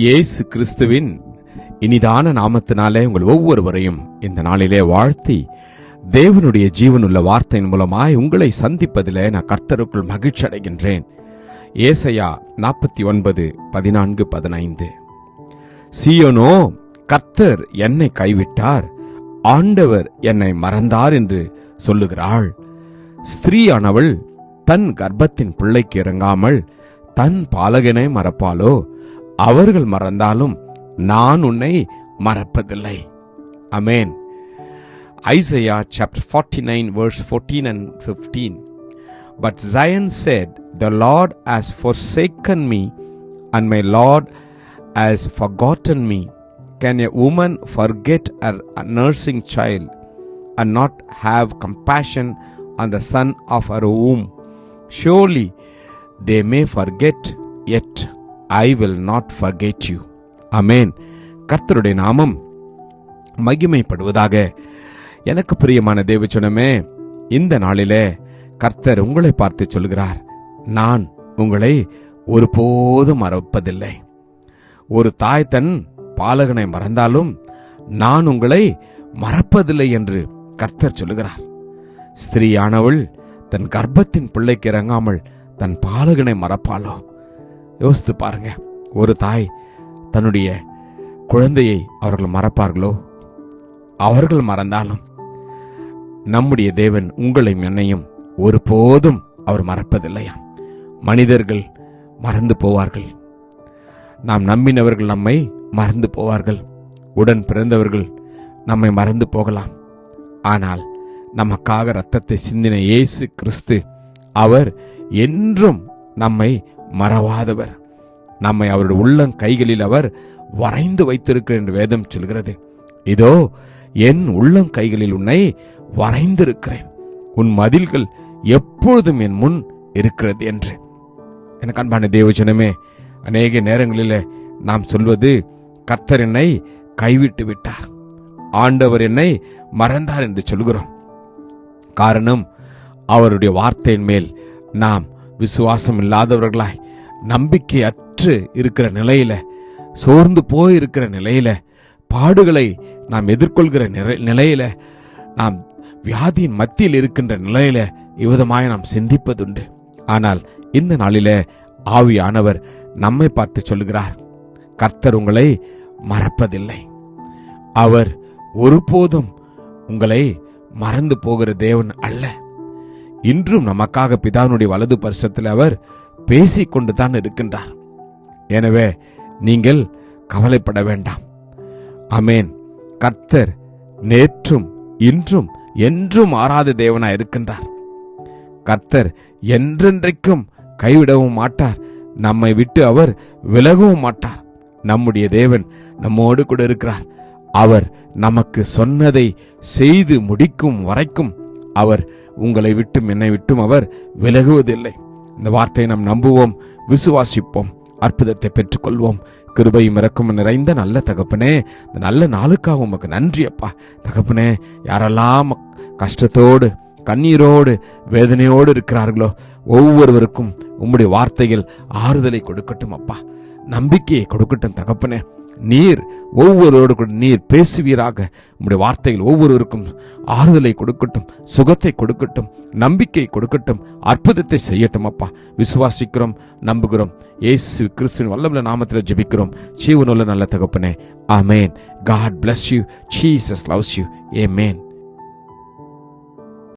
இயேசு கிறிஸ்துவின் இனிதான நாமத்தினாலே உங்கள் ஒவ்வொருவரையும் இந்த நாளிலே வாழ்த்தி தேவனுடைய ஜீவனுள்ள வார்த்தையின் மூலமாய் உங்களை சந்திப்பதிலே நான் கர்த்தருக்குள் மகிழ்ச்சி அடைகின்றேன். ஏசையா நாற்பத்தி ஒன்பது பதினான்கு பதினைந்து. சீயோனோ கர்த்தர் என்னை கைவிட்டார் ஆண்டவர் என்னை மறந்தார் என்று சொல்லுகிறாள். ஸ்திரீயானவள் தன் கர்ப்பத்தின் பிள்ளைக்கு இறங்காமல் தன் பாலகனை மறப்பாளோ? அவர்கள் மறந்தாலும் நான் உன்னை மறப்பதில்லை amen Isaiah chapter forty nine verse fourteen and fifteen but Zion said the Lord has forsaken me and my Lord has forgotten me. Can a woman forget her nursing child and not have compassion on the son of her womb? Surely they may forget, yet I will not forget you amen கர்த்தருடைய நாமம் மகிமைப்படுவதாக. எனக்கு பிரியமான தேவச்சனமே இந்த நாளிலே கர்த்தர் உங்களை பார்த்து சொல்கிறார். நான் உங்களை ஒருபோதும் மறப்பதில்லை. ஒரு தாய் தன் பாலகனை மறந்தாலும் நான் உங்களை மறப்பதில்லை என்று கர்த்தர் சொல்லுகிறார். ஸ்திரீயானவள் தன் கர்ப்பத்தின் பிள்ளைக்கு இறங்காமல் தன் பாலகனை மறப்பாளோ? யோசித்து பாருங்க. ஒரு தாய் தன்னுடைய குழந்தையை அவர்கள் மறப்பார்களோ? அவர்கள் மறந்தாலும் நம்முடைய தேவன் உங்களையும் என்னையும் ஒருபோதும் அவர் மறப்பதில்லையா? மனிதர்கள் மறந்து போவார்கள். நாம் நம்பினவர்கள் நம்மை மறந்து போவார்கள். உடன் பிறந்தவர்கள் நம்மை மறந்து போகலாம். ஆனால் நமக்காக ரத்தத்தை சிந்தின இயேசு கிறிஸ்து அவர் என்றும் நம்மை மறவாதவர். நம்மை அவருடைய உள்ளங் கைகளில் அவர் வரைந்து வைத்திருக்கிறார் என்று வேதம் சொல்கிறது. இதோ என் உள்ளம் கைகளில் உன்னை வரைந்திருக்கிறேன். உன் மதில்கள் எப்பொழுதும் என் முன் இருக்கிறது என்று. எனக்கு அன்பான தேவஜனமே அநேக நேரங்களில் நாம் சொல்வது கர்த்தர் என்னை கைவிட்டு விட்டார். ஆண்டவர் என்னை மறந்தார் என்று சொல்கிறோம். காரணம் அவருடைய வார்த்தையின் மேல் நாம் விசுவாசம் இல்லாதவர்களாய் நம்பிக்கை அற்று இருக்கிற நிலையில சோர்ந்து போய் இருக்கிற நிலையில பாடுகளை நாம் எதிர்கொள்கிற நிலை நிலையில நாம் வியாதியின் மத்தியில் இருக்கின்ற நிலையில இவ்விதமாய் நாம் சிந்திப்பதுண்டு. ஆனால் இந்த நாளில ஆவியானவர் நம்மை பார்த்து சொல்கிறார் கர்த்தர் உங்களை மறப்பதில்லை. அவர் ஒருபோதும் உங்களை மறந்து போகிற தேவன் அல்ல. இன்றும் நமக்காக பிதாவினுடைய வலது பரிசத்தில் அவர் பேசிக்கொண்டு தான் இருக்கின்றார். எனவே நீங்கள் கவலைப்பட வேண்டாம். அமேன் கர்த்தர் நேற்றும் இன்றும் என்றும் ஆறாத தேவனாய் இருக்கின்றார். கர்த்தர் என்றென்றைக்கும் கைவிடவும் மாட்டார். நம்மை விட்டு அவர் விலகவும் மாட்டார். நம்முடைய தேவன் நம்மோடு கூட இருக்கிறார். அவர் நமக்கு சொன்னதை செய்து முடிக்கும் வரைக்கும் அவர் உங்களை விட்டும் என்னை விட்டும் அவர் விலகுவதில்லை. இந்த வார்த்தையை நாம் நம்புவோம் விசுவாசிப்போம் அற்புதத்தை பெற்றுக்கொள்வோம். கிருபையும் இறக்கும் நிறைந்த நல்ல தகப்பனே இந்த நல்ல நாளுக்காக உமக்கு நன்றி அப்பா. தகப்பனே யாரெல்லாம் கஷ்டத்தோடு கண்ணீரோடு வேதனையோடு இருக்கிறார்களோ ஒவ்வொருவருக்கும் உம்முடைய வார்த்தைகள் ஆறுதலை கொடுக்கட்டும் அப்பா. நம்பிக்கையை கொடுக்கட்டும் தகப்பனே. நீர் ஒவ்வொருவரோடு கூட நீர் பேசுவீராக. உங்களுடைய வார்த்தைகள் ஒவ்வொருவருக்கும் ஆறுதலை கொடுக்கட்டும் சுகத்தை கொடுக்கட்டும் நம்பிக்கை கொடுக்கட்டும் அற்புதத்தை செய்யட்டும் அப்பா. விசுவாசிக்கிறோம் நம்புகிறோம். ஏசு கிறிஸ்துவின் வல்லமுள்ள நாமத்தில் ஜெபிக்கிறோம். ஜீவனுள்ள நல்ல தகப்பனே ஆமேன். God bless you Jesus loves you amen